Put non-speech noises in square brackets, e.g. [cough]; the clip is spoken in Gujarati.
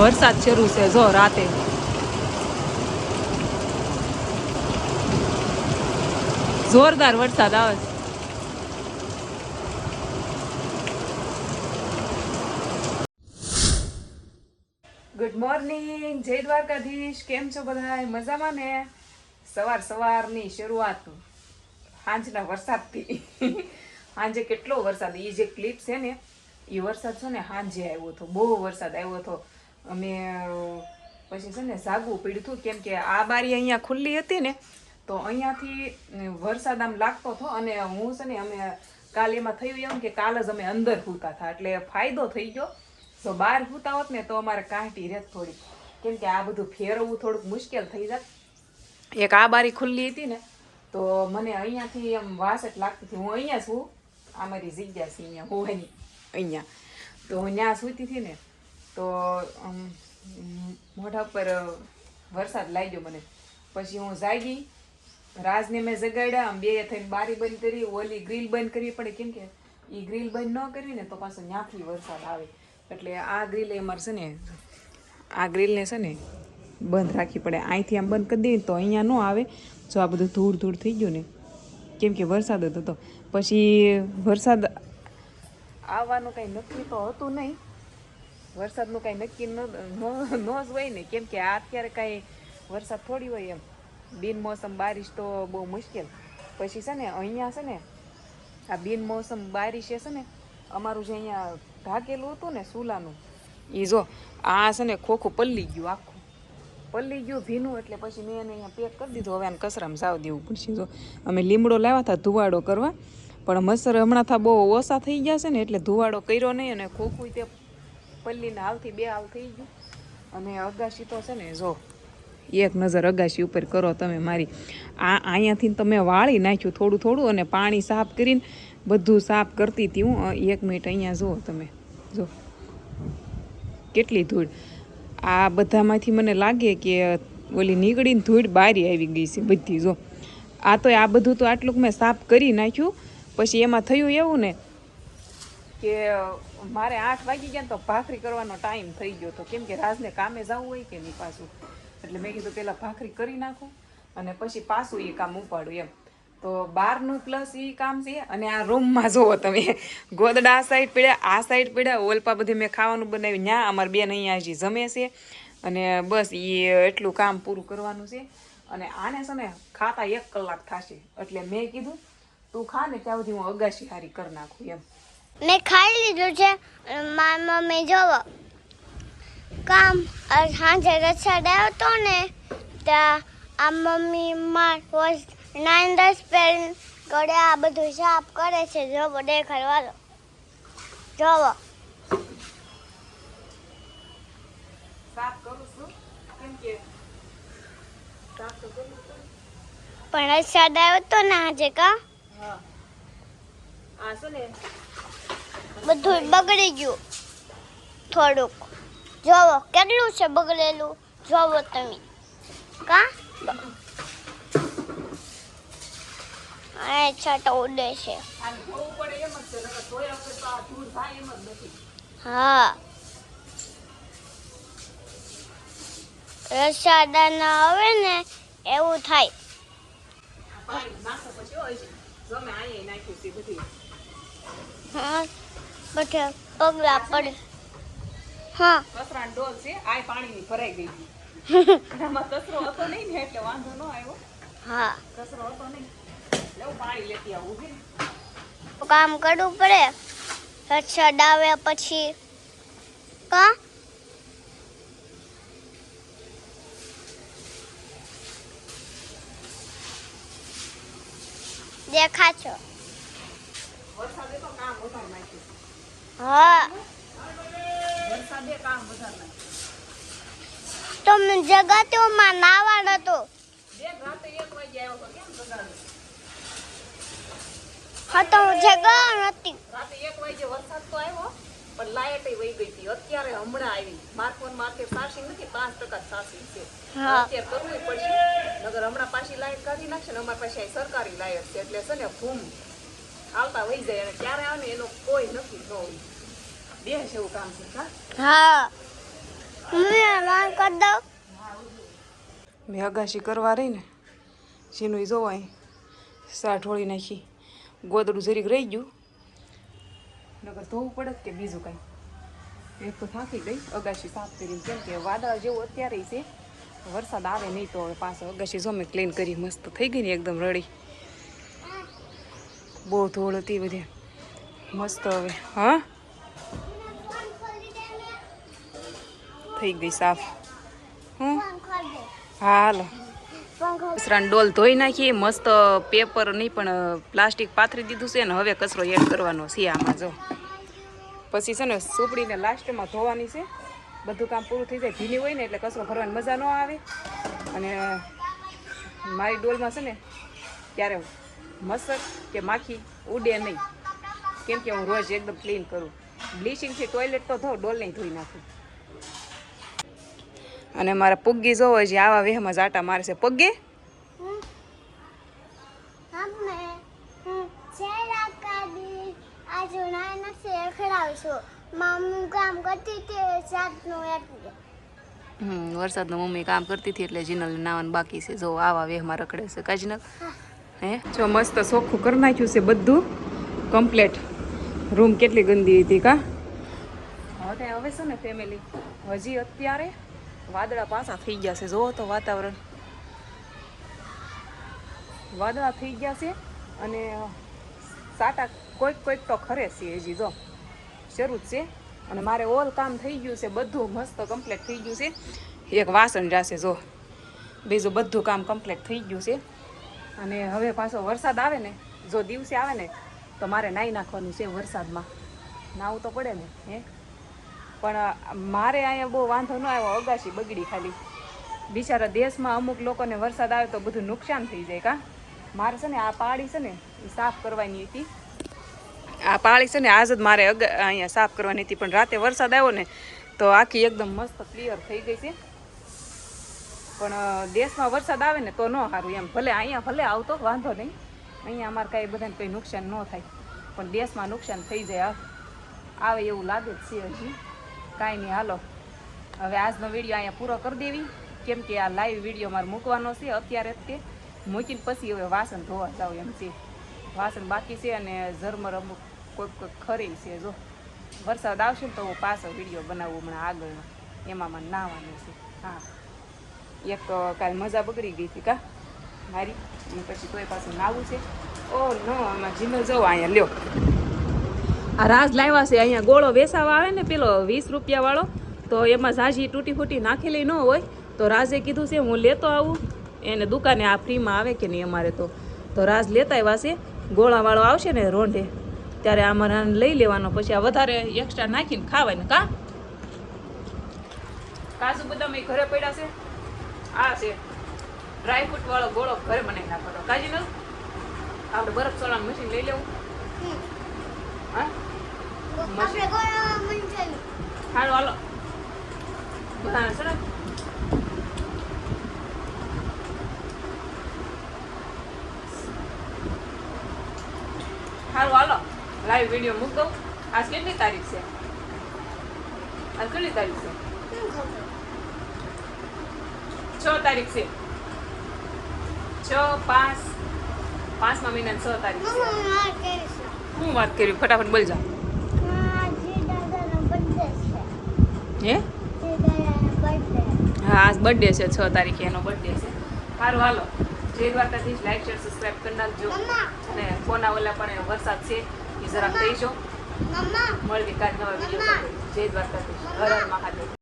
વરસાદ શરૂ છે. જો રાતે જોરદાર વરસાદ આવે છે. ગુડ મોર્નિંગ જય દ્વારકાધીશ. કેમ છો બધા મજામાં ને? સવાર સવારની શરૂઆત સાંજના વરસાદથી. સાંજે કેટલો વરસાદ? એ જે ક્લિપ છે ને એ વરસાદ છે ને સાંજે આવ્યો હતો. બહુ વરસાદ આવ્યો હતો. અમે, પછી છે ને સાગું પીડ્યું હતું કેમ કે આ બારી અહીંયા ખુલ્લી હતી ને, તો અહીંયાથી વરસાદ આમ લાગતો હતો અને હું છે ને અમે કાલ એમાં થયું એમ કે કાલ જ અમે અંદર સૂતા હતા, એટલે ફાયદો થઈ ગયો. તો બહાર સૂતા હોત ને તો અમારે કાંટી રહેત થોડી. કેમ કે આ બધું ફેરવવું થોડુંક મુશ્કેલ થઈ જાત. એક આ બારી ખુલ્લી હતી ને, તો મને અહીંયાથી એમ વાસટ લાગતી હતી. હું અહીંયા છું, આ મારી જગ્યા છે અહીંયા, હું એની, અહીંયા. તો હું ત્યાં સૂતી હતી ને તો મોઢા પર વરસાદ લાગ્યો મને. પછી હું જાગી, રાજને મેં જગાડ્યા, આમ બે થઈને બારી બંધ કરી, ઓલી ગ્રીલ બંધ કરવી પડે કેમ કે એ ગ્રીલ બંધ ન કરવી ને તો પાછો ત્યાંથી વરસાદ આવે. એટલે આ ગ્રીલ અમારે છે ને, આ ગ્રીલને છે ને બંધ રાખવી પડે. અહીંથી આમ બંધ કરી દઈએ તો અહીંયા ન આવે. જો આ બધું ધૂળ ધૂળ થઈ ગયું ને, કેમ કે વરસાદ હતો. તો પછી વરસાદ આવવાનું કંઈ નક્કી તો હતું નહીં. વરસાદનું કાંઈ નક્કી ન ન જ હોય ને, કેમ કે આ અત્યારે કાંઈ વરસાદ થોડી હોય એમ. બિનમોસમ બારિશ તો બહુ મુશ્કેલ. પછી છે ને, અહીંયા છે ને, આ બિનમોસમ બારિશ છે ને, અમારું જે અહીંયા ઢાકેલું હતું ને, સુલાનું એ જો, આ છે ને ખોખું પલ્લી ગયું આખું. પલ્લી ગયું ભીનું, એટલે પછી મેં એને અહીંયા પેક કરી દીધું. હવે આને કચરામાં સાવ દેવું પડશે. જો, અમે લીમડો લાવ્યા હતા ધુવાડો કરવા, પણ મચ્છર હમણાં થા બહુ ઓછા થઈ ગયા છે ને, એટલે ધુવાડો કર્યો નહીં અને ખોખું તે પલ્લીના આવથી બે હાલ થઈ ગયું. અને અગાશી તો છે ને, જો, એક નજર અગાશી ઉપર કરો તમે મારી. આ અહીંયાથી તમે વાળી નાખ્યું થોડું થોડું અને પાણી સાફ કરીને બધું સાફ કરતી હતી હું. એક મિનિટ અહીંયા જુઓ તમે. જો, કેટલી ધૂળ. આ બધામાંથી મને લાગે કે ઓલી નીકળીને ધૂળ બારી આવી ગઈ છે બધી, જો. આ તો આ બધું તો આટલુંક મેં સાફ કરી નાખ્યું. પછી એમાં થયું એવું ને કે મારે આઠ વાગી ગયા તો ભાખરી કરવાનો ટાઈમ થઈ ગયો તો કેમ કે રાજને કામે જવું હોય કે નહીં પાછું? એટલે મેં કીધું પેલા ભાખરી કરી નાખું અને પછી પાછું એ કામ ઉપાડું એમ. તો બહારનું પ્લસ એ કામ છે અને આ રૂમમાં જુઓ તમે. ગોદડા આ સાઈડ પીડ્યા, આ સાઈડ પીડ્યા, ઓલપા બધી મેં ખાવાનું બનાવ્યું. ત્યાં અમારી બેન અહીંયા હજી જમે છે અને બસ એ એટલું કામ પૂરું કરવાનું છે. અને આને છે ને ખાતા એક કલાક થશે. એટલે મેં કીધું, તું ખા ને ત્યાં સુધી હું અગાશી હારી કરી નાખું, એમ. મેં ખાઈ લીધું છે. મારા મારી મમ્મી જોવો. કામ સાંજે રસાદ આવ્યો હતો ને ત્યાં આ મમ્મી માં રોજ નાઇન દસ પેન કરે આ બધું સાફ કરે છે. જોવો દેખાડવાનો. જોવો. સાફ કરું છું. કેમ કે સાફ તો કરવું જ પડે. પણ રસાદ આવ્યો તો ને આજે કા? હા. આ ને બધું બગડી ગયું. થોડુંક. જોવો, કેટલું છે બગડેલું? જોવો તમે. કા? છાંટો ઉડે છે. હા. રસાદાના આવે ને, એવું થાય. હા બધા પગલા પડે હા. કચરાનો ડોલ છે આ પાણીની ભરાઈ ગઈ હતી. [laughs] આમાં કચરો હતો નહીં ને એટલે વાંધો ન આવ્યો. હા. કચરો હતો નહીં. એટલે હું પાણી લેતી આવું છે કામ કરવું પડે. રસાદ આવે પછી. કા? દેખા છો વરસાદે તો કામ વધારે નાખ્યું. હા. હતો. તો કેમ જગાડ્યો? હા તો હું જગા નથી રાતે એક વાગે વરસાદ તો આવ્યો પણ લાઈટ વહી ગઈ હતી. અત્યારે હમણાં આવી. મારા ફોનમાં અત્યારે ચાર્જિંગ નથી પાંચ ટકા સાસી છે. અત્યારે કરવું પડશે. નગર હમણાં પાછી લાઈટ કાઢી નાખશે ને અમારી પાસે સરકારી લાઇટ છે. એટલે છે ને ભૂમ આવતા વહી જાય અને ક્યારે આવે ને એનો કોઈ નક્કી ન હોય બે એવું કામ છે હા. મમ્મી કરી દઉં મેં અગાશી કરવા રહી ને શીનું જોવાય સાઠ ઢોળી નાખી ગોદડું જરીક રહી ગયું. નગર ધોવું પડે કે બીજું કાંઈ? એક તો થાકી ગઈ અગાશી સાફ કરી કેમ કે વાદળ જેવું અત્યારે છે. વરસાદ આવે નહીં તો હવે પાછો અગાશી જો મેં ક્લીન કરી મસ્ત થઈ ગઈ ને એકદમ રડી. બહુ ધૂળ હતી બધી. મસ્ત હવે, હા. થઈ ગઈ સાફ. હું, હાલો. પંખો ડોલ ધોઈ નાખીએ, મસ્ત પેપર નહીં પણ પ્લાસ્ટિક પાથરી દીધું છે ને, હવે કચરો એડ કરવાનો છે આમાં, જો. પછી છે ને, સુપડીને લાસ્ટમાં ધોવાની છે. બધું કામ પૂરું થઈ જાય, ભીની હોય ને, એટલે કચરો ભરવાની મજા ન આવે. અને મારી ડોલમાં છે ને ત્યારે મસર કે માખી ઉડે નહીં. કેમ કે હું રોજ એકદમ ક્લીન કરું. બ્લીચિંગથી ટોયલેટ તો ધો ડોલ નહીં ધોઈ નાખું. અને મારા પુગ્ગી જોવો જે આવા વેહમાં જાટા મારે છે. પગ્ગે વરસાદનું મમ્મી કામ કરતી હતી એટલે જીનલ નાવાનું બાકી છે. જો આવા વેહમાં રખડે છે. કા જીનલ હે? જો મસ્ત ચોખ્ખું કરી નાખ્યું છે બધું. કમ્પ્લેટ રૂમ કેટલી ગંદી હતી કા? હવે હવે છે ને ફેમિલી હજી અત્યારે વાદળા પાછા થઈ ગયા છે. જોવો તો વાતાવરણ. વાદળા થઈ ગયા છે અને સાટા કોઈક કોઈક તો ખરે છે હજી જો. શરૂ જ છે. અને મારે ઓલ કામ થઈ ગયું છે. બધું મસ્ત કમ્પ્લીટ થઈ ગયું છે. એક વાસણ જાશે જો. બીજું બધું કામ કમ્પ્લીટ થઈ ગયું છે. અને હવે પાછો વરસાદ આવે ને, જો દિવસે આવે ને, તો મારે નાહી નાખવાનું છે વરસાદમાં. નાવું તો પડે ને, હે? પણ મારે અહીંયા બહુ વાંધો ન આવ્યો, અગાશી બગડી ખાલી. બિચારા દેશમાં અમુક લોકોને વરસાદ આવે તો બધું નુકસાન થઈ જાય કા? મારે છે ને આ પાળી છે ને, એ સાફ કરવાની હતી. આ પાળી છે ને, આજ જ મારે અહીંયા સાફ કરવાની હતી, પણ રાતે વરસાદ આવ્યો ને, તો આખી એકદમ મસ્ત ક્લિયર થઈ ગઈ છે. પણ દેશમાં વરસાદ આવે ને તો ન સારું એમ. ભલે અહીંયા ભલે આવતો, વાંધો નહીં. અહીંયા અમારે કાંઈ બધાને કંઈ નુકસાન ન થાય. પણ દેશમાં નુકસાન થઈ જાય આવે એવું લાગે જ છે હજી. કાંઈ નહીં, હાલો. હવે આજનો વીડિયો અહીંયા પૂરો કરી દેવી. કેમ કે આ લાઈવ વીડિયો મારે મૂકવાનો છે અત્યારે તે. મૂકીને પછી હવે વાસણ ધોવા જાવ એમ છે. વાસણ બાકી છે અને ઝરમર અમુક કોઈક કોઈક ખરી છે, જો. વરસાદ આવશે ને તો હું પાછો વીડિયો બનાવું હમણાં આગળનો. એમાં મને નાવાનું છે. હા. એક કાલ મજા બગડી ગઈ હતી કા? મારી? પછી તોય પાછું નાવું છે. ઓ નો, આમાં જીનલ જવો અહીંયા, લ્યો. આ રાજ લાવ્યા છે, અહીંયા ગોળો વેસાવા આવે ને પેલો વીસ રૂપિયા વાળો, તો એમાં ઝાઝી તૂટી ફૂટી નાખેલી ન હોય, તો રાજે કીધું છે, હું લેતો આવું. એને દુકાને આ ફ્રીમાં આવે કે નહીં અમારે તો. તો રાજ લેતા આવ્યા છે ગોળાવાળો આવશે ને રોંઢે, ત્યારે અમારે લઈ લેવાનો, પછી આ વધારે એક્સ્ટ્રા નાખીને ખાવાનું કા? કાજુ બદામ એ ઘરે પડ્યા છે. આ છે. ડ્રાય ફ્રૂટ વાળો ગોળો ઘરે બનાવી નાખવાનો કાજી નું આપણે બરફ સોલાનું મશીન લઈ લેવું. હા? હાલો હાલો. બધાને ને? હાલો હાલો. લાઈવ વીડિયો મૂક દઉં. આજ કેટલી તારીખ છે? આજ કેટલી તારીખ છે? છ તારીખ છે. છ પાંચ પાંચમા મહિના છ તારીખ હું વાત કરી ફટાફટ બોલ જા. હે જે હા? આજ બર્થડે છે છ તારીખે એનો બર્થડે છે. સારું હાલો. જય દ્વારકાધીશ. લાઈક શેર સબસ્ક્રાઈબ કરી નાખજો. અને ફોના ઓલા પણ વરસાદ છે એ જરાક થઈ જો મળતી કાજ નવા વીડિયો જય દ્વારકાધીશ. હર હર મહાદેવ.